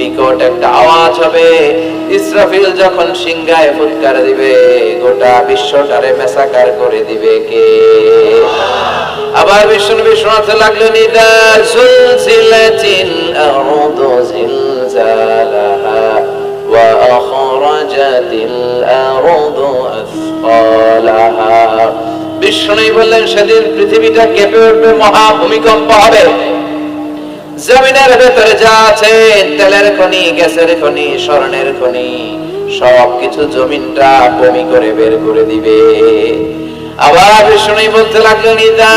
বিকট একটা আওয়াজ হবে। ইসরাফিল যখন সিংহায় ফুৎকার দিবে, গোটা বিশ্বটারে মেসাকার করে দিবে কে? আবার বিষ্ণু আখরাজাতিল আরদু আসফালাহা। বিষ্ণু বললেন, সেদিন পৃথিবীটা কেঁপে উঠবে মহা ভূমিকম্প হবে। জমিনের ভেতরে যা আছে, তেলের খনি, গ্যাসের খনি, স্বর্ণের খনি, সবকিছু জমিনটা বমি করে বের করে দিবে। আবার শুনেই বলতে লাগলেন, ইদা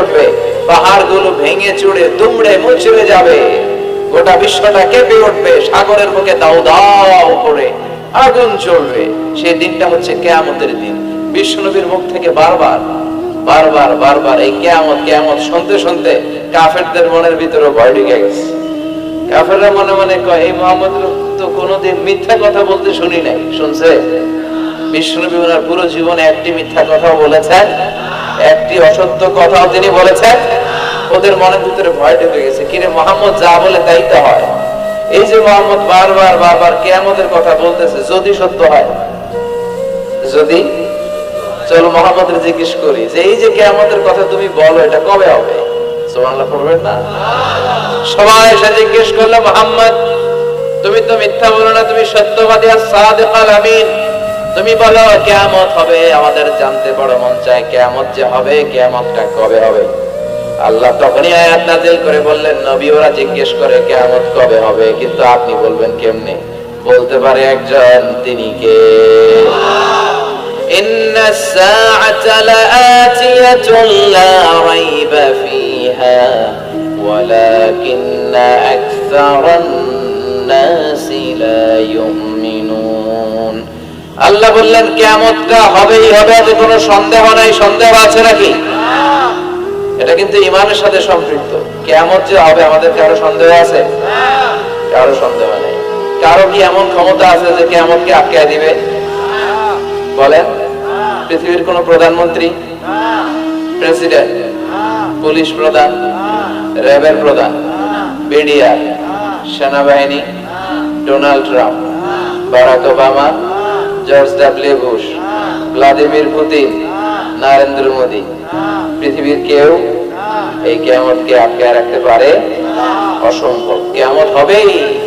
উঠবে, পাহাড়গুলো ভেঙে চুড়ে, দুমড়ে মুচড়ে যাবে। গোটা বিশ্বটা কেঁপে উঠবে, সাগরের বুকে দাও দাও করে আগুন চলবে সেই দিনটা হচ্ছে কেয়ামতের দিন। বিশ্বনবীর মুখ থেকে বারবার বারবার বারবার এই কেয়ামত কেয়ামত শুনতে শুনতে কাফেরদের মনের ভিতরে ভয় ঢুকে গেছে। কাফেররা মনে মনে কয়, এই মোহাম্মদ তো কোনোদিন মিথ্যা কথা বলতে শুনি নাই। শুনছে? বিষ্ণুনবী ওনার পুরো জীবনে একটি মিথ্যা কথাও বলেছেন, একটি অসত্য কথাও তিনি বলেছেন। ওদের মনের ভিতরে ভয় ঢুকে গেছে। কিরে মোহাম্মদ, যা বলে তাই তো হয়। এই যে মোহাম্মদ বারবার বারবার কেয়ামতের কথা বলতেছে, যদি সত্য হয়? যদি? চলো মোহাম্মদের জিজ্ঞেস করি যে, এই যে কেয়ামতের কথা তুমি বলো, এটা কবে হবে? সুবহানাল্লাহ, পড়বেন না? সবাই এসে জিজ্ঞেস করল, মোহাম্মদ, তুমি তো মিথ্যা বলো না, তুমি সত্যবাদী আর সাদিক আমিন। তুমি বলো, কেয়ামত হবে, আমাদের জানতে বড় মন চায় কেয়ামত যে হবে, কেয়ামতটা কবে হবে? আল্লাহ তখনই আয়াত নাজিল করে বললেন নবী ওরা জিজ্ঞেস করে কেয়ামত কবে হবে কিন্তু আপনি বলবেন কেমনে বলতে পারে একজন তিনি কে إن الساعة لآتية لا ريب فيها ولكن أكثر الناس لا يؤمنون আল্লাহ বললেন কেয়ামতটা হবেই হবে এতে কোনো সন্দেহ নাই সন্দেহ আছে নাকি এটা কিন্তু ইমানের সাথে সম্পৃক্ত কেমন যে হবে আমাদের কারও সন্দেহ আছে? কারও সন্দেহ নেই। কারও কি এমন ক্ষমতা আছে যে কেয়ামতকে আটকে দিবে? বলেন, পৃথিবীর কোন প্রধানমন্ত্রী? প্রেসিডেন্ট? পুলিশ প্রধান? র্যাবের প্রধান? বিডিআর? সেনাবাহিনী? Donald Trump? Barack Obama? George W Bush? Vladimir Putin? Narendra Modi? পৃথিবীর কেউ এই কেয়ামতকে আটকে রাখতে পারে? অসম্ভব। কেয়ামত হবেই।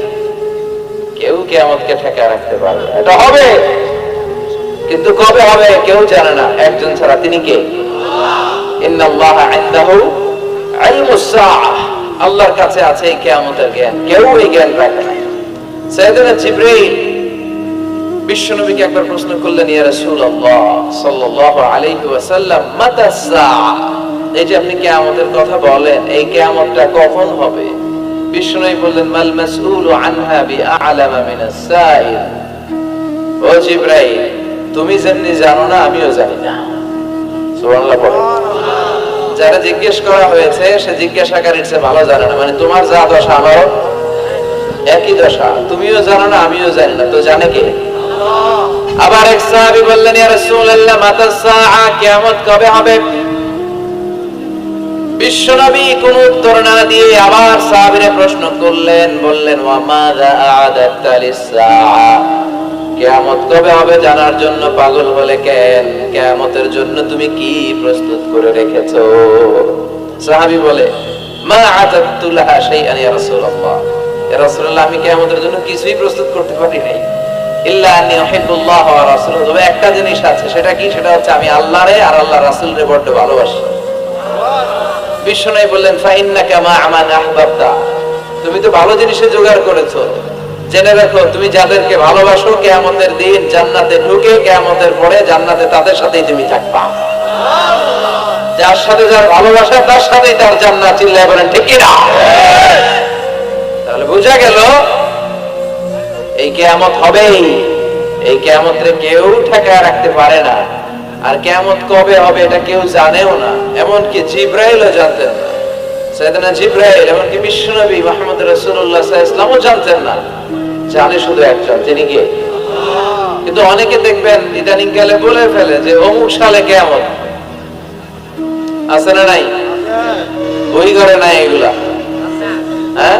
কেউ কেয়ামতকে ঠেকা রাখতে পারবে এটা হবে। কিন্তু কবে হবে কেউ জানে না। একজন ছাড়া তিনি কে? আল্লাহর কাছে আছে কিয়ামতের জ্ঞান। কেউ এই জ্ঞান রাখে না। সাইয়েদনা জিবরাইল বিশ্বনবীকে একবার প্রশ্ন করলেন, ইয়া রাসূলুল্লাহ সাল্লাল্লাহু আলাইহি ওয়াসাল্লাম মাতা এই যে আপনি কিয়ামতের কথা বলেন, এই কিয়ামতটা কখন হবে? বিশ্বনবী বললেন, মাল মাসউলু আনহা সাইল। ও তুমি যেমনি জানো না, আমিও জানি না। সুবহানাল্লাহ যারা জিজ্ঞেস করা হয়েছে, সে জিজ্ঞাসাকারীর চেয়ে ভালো জানে না। মানে তোমার যা দশা, আমারও একই দশা। তুমিও জানো না, আমিও জানি না। তো জানে কে? আবার এক সাহাবী বললেন, ইয়া রাসূলুল্লাহ মাতা সাআ, কিয়ামত কবে হবে? কোন উত্তর না দিয়ে আবার সাহাবীরে প্রশ্ন করলেন, বললেন, ওয়া মাযা আ'দাতা লিস-সাআ কেয়ামত কবে হবে জানার জন্য পাগল কেন? কেয়ামতের জন্য তুমি কি প্রস্তুত করে রেখেছো? সাহাবী বলে, মা লাহা শাইআন ইয়া রাসূলুল্লাহ। ইয়া রাসূলুল্লাহ, আমি কেয়ামতের জন্য কিছুই প্রস্তুত করতে পারি নাই। তবে একটা জিনিস আছে, সেটা কি? সেটা হচ্ছে আমি আর আল্লাহ রাসূলরে বড় ভালোবাসি। বললেন তুমি তো ভালো জিনিসে জোগাড় করেছ। জেনে রাখো, তুমি যাদেরকে ভালোবাসো দিন জান্নাতে ঢুকে, কেয়ামতের পরে জান্নাতে তাদের সাথেই তুমি থাকবা। যার সাথে যার ভালোবাসা, তার সাথেই তার জান্নাত চিল্লায় বলেন, ঠিক তাহলে বোঝা গেল এই কেয়ামত হবেই। এই কেয়ামতে কেউ ঠেকায় রাখতে পারে না। আর কেয়ামত কবে হবে এটা কেউ জানেও না। এমনকি জিব্রাইলও জানতেন না। সৈয়দনা জিব্রাইল এমনকি বিশ্বনবী সাল্লাল্লাহু আলাইহি ওয়াসাল্লামও জানতেন না। জানে শুধু একজন তিনি কে কিন্তু অনেকে দেখবেন ইদানিং গেলে বলে ফেলে যে অমুক সালে কেমন আছে না নাই? বই ঘরে নাই এগুলা। হ্যাঁ?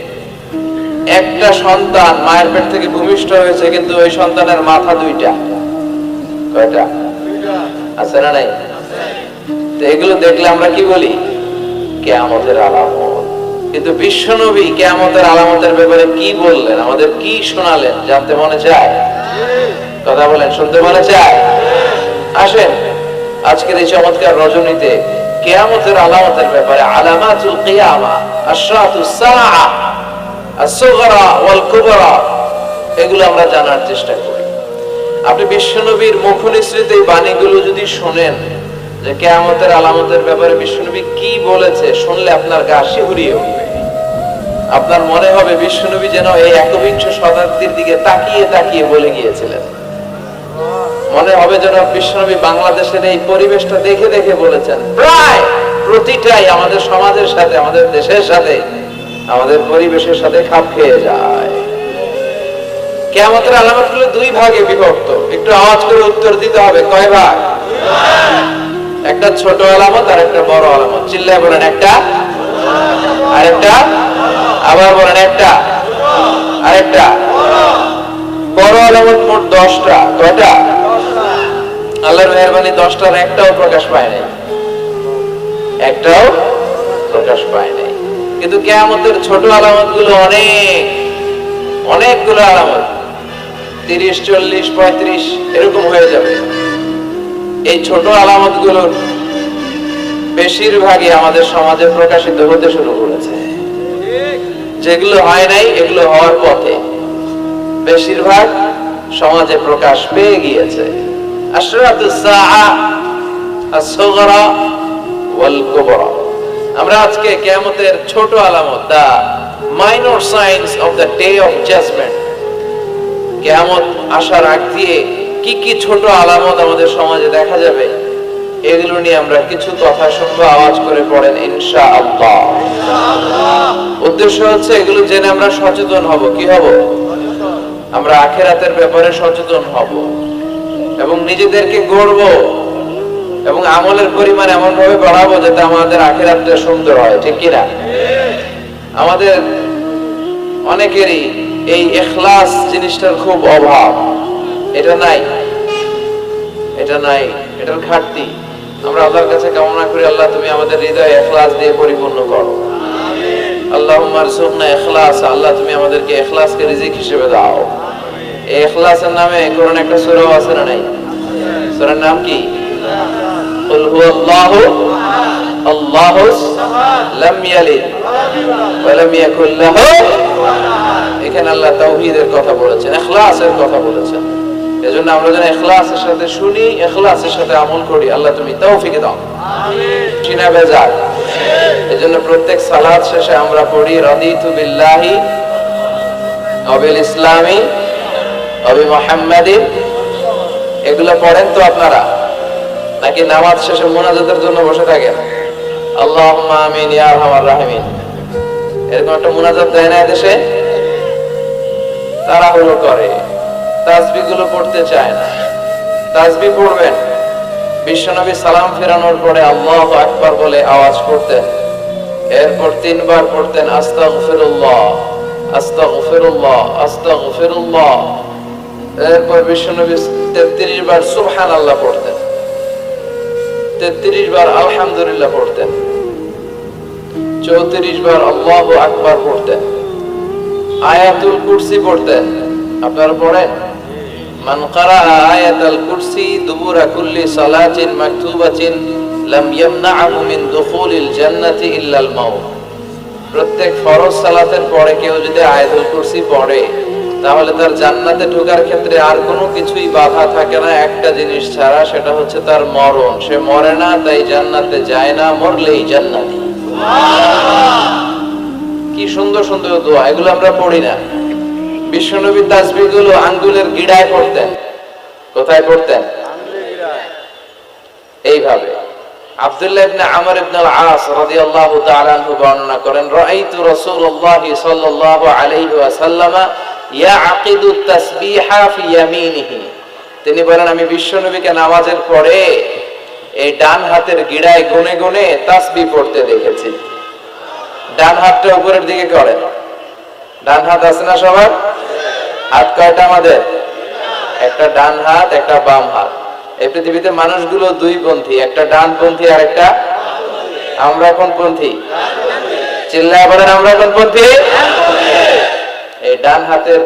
একটা সন্তান মায়ের পেট থেকে ভূমিষ্ঠ হয়েছে, কিন্তু ওই সন্তানের মাথা দুইটা। কয়টা? আছে না নাই? তো এগুলো দেখলে আমরা কি বলি? কেয়ামতের আলামত। কিন্তু বিশ্বনবী কেয়ামতের আলামতের ব্যাপারে কি বললেন? আমাদের কি শোনালেন? জানতে মনে চায়? কথা বলেন, শুনতে মনে চায়? আসেন, আজকের এই চমৎকার রজনীতে কেয়ামতের আলামতের ব্যাপারে আলামাতুল কিয়ামা এগুলো আমরা জানার চেষ্টা করি। আপনি বিশ্বনবীর এই বাণীগুলো যদি শোনেন, যে কেয়ামতের আলামতের ব্যাপারে বিশ্বনবী কি বলেছে, শুনলে আপনার আপনার মনে হবে বিশ্বনবী যেন এই একবিংশ শতাব্দীর দিকে তাকিয়ে তাকিয়ে বলে গিয়েছিলেন। মনে হবে যেন বিশ্বনবী বাংলাদেশের এই পরিবেশটা দেখে দেখে বলেছেন, প্রায় প্রতিটাই আমাদের সমাজের সাথে, আমাদের দেশের সাথে আমাদের পরিবেশের সাথে খাপ খেয়ে যায়। কেয়ামতের আলামতগুলো দুই ভাগে বিভক্ত। একটু আওয়াজ করে উত্তর দিতে হবে। কয় ভাগ? একটা ছোট আলামত আর একটা বড় আলামত। চিল্লায় বলেন একটা। আর একটা? আবার বলেন একটা। আরেকটা বড় আলামত মোট দশটা। কয়টা? আল্লাহর মেহরবানি দশটার একটাও প্রকাশ পায় নাই। একটাও প্রকাশ পায় নাই। কিন্তু কেয়ামতের ছোট আলামতগুলো অনেক, অনেকগুলো আলামত। তিরিশ, চল্লিশ, পঁয়ত্রিশ, এরকম হয়ে যাবে। এই ছোট আলামতগুলোর বেশিরভাগই আমাদের সমাজে প্রকাশিত হতে শুরু করেছে। যেগুলো হয় নাই, এগুলো হওয়ার পথে বেশিরভাগ সমাজে প্রকাশ পেয়ে গিয়েছে। আশরাতুস সাআ, আস-সুগরা কুবরা। আমরা আজকে কিয়ামতের ছোট আলামত the minor signs of the day of judgment কিয়ামত আসার আগ দিয়ে কি কি ছোট আলামত আমাদের সমাজে দেখা যাবে, এগুলো নিয়ে আমরা কিছু কথা শুনব, আওয়াজ করে পড়েন ইনশাআল্লাহ। উদ্দেশ্য হচ্ছে এগুলো জেনে আমরা সচেতন হব, কি হব? আমরা আখেরাতের ব্যাপারে সচেতন হব এবং নিজেদেরকে গড়ব। এবং আমলের পরিমাণ এমন ভাবে বাড়াবো যাতে আমাদের আখেরাতটা সুন্দর হয়, ঠিক কিনা? আমাদের অনেকেরই এই এখলাস জিনিসটার খুব অভাব। এটা নাই। এটা নাই। এটার ঘাটতি। আমরা আল্লাহর কাছে কামনা করি, আল্লাহ তুমি আমাদের হৃদয় এখলাস দিয়ে পরিপূর্ণ করো। আল্লাহ মারসুমনা এখলাস। আল্লাহ তুমি আমাদেরকে এখলাসকে রিজিক হিসেবে দাও। এই এখলাসের নামে কোরআন একটা সূরা আছে না নাই? সূরার নাম কি? قل هو الله الله لم يلد ولم يكن له এখানে আল্লাহ তাওহীদের কথা বলেছেন ইখলাসের কথা বলেছেন এজন্য আমরা যেন ইখলাসের সাথে শুনি ইখলাসের সাথে আমল করি আল্লাহ তুমি তৌফিক দাও আমিন চিনা বেজার এজন্য প্রত্যেক সালাত শেষে আমরা পড়ি রাদিতু বিল্লাহি অবিল ইসলামি অবি মুহাম্মাদিন এগুলো পড়েন তো আপনারা নাকি নামাজ শেষে মোনাজাতের জন্য বসে থাকেন আল্লাহ এরকম একটা মোনাজাত দেয় না দেশে করে। পড়তে চায় না। পড়বেন। বিশ্বনবী সালাম ফেরানোর পরে আল্লাহ বলে আওয়াজ করতেন। এরপর তিনবার পড়তেন, আস্তাগফিরুল্লাহ আস্তাগফিরুল্লাহ আস্তাগফিরুল্লাহ। এরপর বিশ্বনবী তেত্রিশ বার সুবহান আল্লাহ পড়তেন। তেত্রিশ বার আলহামদুলিল্লাহ পড়তেন। চৌত্রিশ বার আল্লাহ আকবার পড়তেন। আয়াতুল কুরসি পড়তেন। আপনারা পড়েন? মান কারা আয়াতুল কুরসি দুবুরা কুল্লি সালাতিন মাকতুবাতিন লাম ইয়ামনাহু মিন ইল্লাল মাউত। প্রত্যেক ফরজ সালাতের পরে কেউ যদি আয়াতুল কুরসি পড়ে তাহলে তার জান্নাতে ঢোকার ক্ষেত্রে আর কোনো কিছুই বাধা থাকে না। একটা জিনিস ছাড়া সেটা হচ্ছে তার মরণ। সে মরে না তাই জান্নাতে যায় না মরলেই জান্নাতি। কি সুন্দর সুন্দর দোয়া। এগুলো আমরা পড়ি না। বিশ্বনবী তাসবিহগুলো আঙ্গুলের গিড়ায় পড়তেন। কোথায় পড়তেন? এইভাবে। আব্দুল্লাহ ইবনে আমর ইবনে আল-আস রাদিয়াল্লাহু তাআলা আনহু বর্ণনা করেন রাআইতু রাসূলুল্লাহ সাল্লাল্লাহু আলাইহি ওয়াসাল্লাম তিনি বলেন, আমি বিশ্বনবীকে নামাজের পরে এই ডান হাতের গিড়ায় গুনে গুনে তাসবিহ পড়তে দেখেছি। ডান হাতটা উপরের দিকে করেন। ডান হাত আছে না সবার? হাত কয়টা আমাদের? একটা ডান হাত, একটা বাম হাত। এই পৃথিবীতে মানুষগুলো দুই পন্থী, একটা ডান পন্থী আর একটা আমরা কোন পন্থী? চিল্লায় বলেন, আমরা কোন পন্থী? এই ডান হাতের